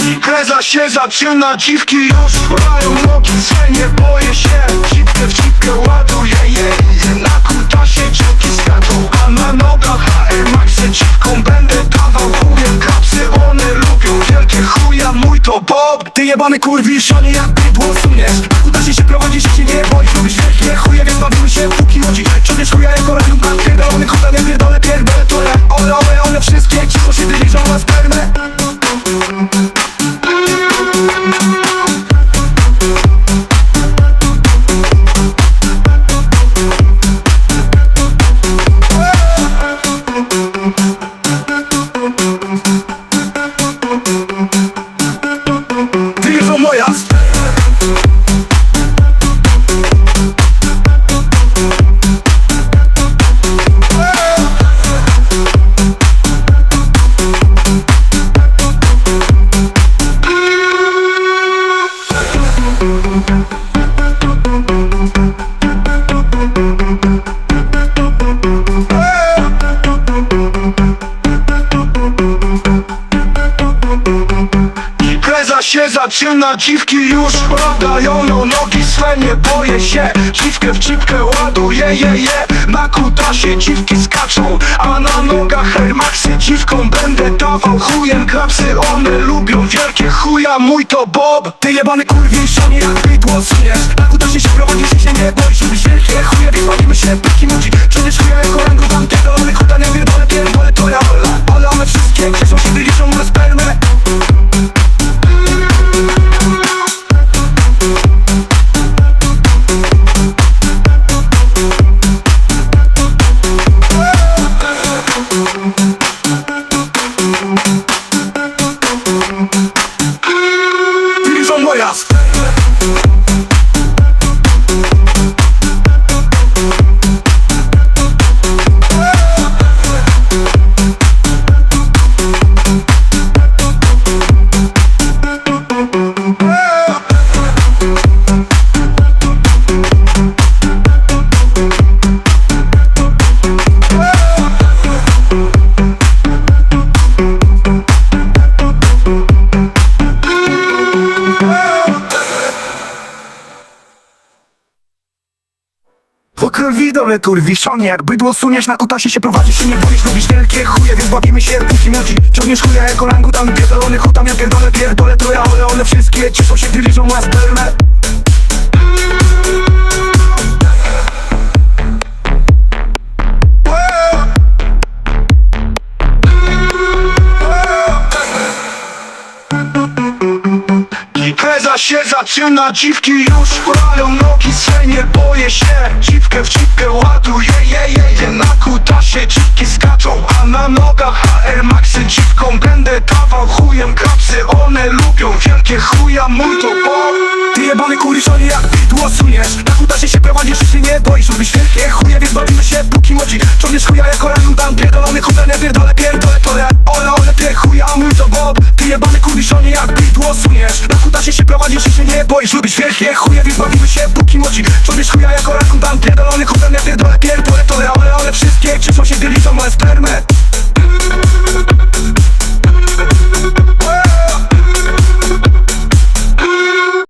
Impreza się zaczyna, dziwki. Już mają nogi swe Nie boję się, dziwkę w ładuję jej. Na kutasie dziwki skaczą, a na jebany kurwisz, a nie jak bydło suniesz kutasie się prowadzisz i się nie boisz Lubisz wielkie chuje, więc bawimy się póki ludzi Ciągniesz chuja jako radium, pan pierdolony chuda Nie pierdolę, Się zaczyna, dziwki już padają no nogi swe Nie boję się, dziwkę w dziwkę ładuję je, je. Na kutasie dziwki skaczą, a na nogach Air Maxy. Dziwką będę dawał chujem klapsy One lubią wielkie chuja, mój to Bob. Ty jebany kurwisz, a nie jak bydło suniesz Na kutasie się prowadzisz i się nie boisz Lubisz wielkie chuje, bawimy się pyki ludzi Czujesz chuja jako rangu wam pierdolony chuda Nie Po krwi dole kurwiszonie Jak bydło suniesz na kutasie się prowadzisz i nie boisz Lubisz wielkie chuje, więc bawimy się póki młodzi Ciągniesz chuja jako langutan Pierdolony hutam, ja pierdolę, pierdolę To ja, ale one wszystkie cieszą się, gdy liczą się zaczyna, dziwki już mają nogi swe Nie boję się, dziwkę w dziwkę ładuję je, je, je. Na kutasie dziwki skaczą, a na nogach HR Maxy Dziwką będę dawał chujem. Kapsy One lubią wielkie chuja, mój to Bob Ty jebany kurwiszonie jak bydło suniesz Na kutasie się prowadzisz i się nie boisz Lubisz wielkie chuje, więc bawimy się póki młodzi. Ciągniesz chuja jako rangudan Pierdolony chuda, nie pierdolę, pierdolę to ja Ole, ole, pie chuja, mój to Bob. Ty jebany kurwiszonie jak bydło suniesz Właśnie się prowadzisz, czy nie boisz, lubisz wielkie chuje Więc bawimy się póki moci Czujesz chuja jako rakun tam pierdolony Chutem ja pierdolę, pierdolę, tole, ale, ale Wszystkie krzyczą się, dylicą moje spermę.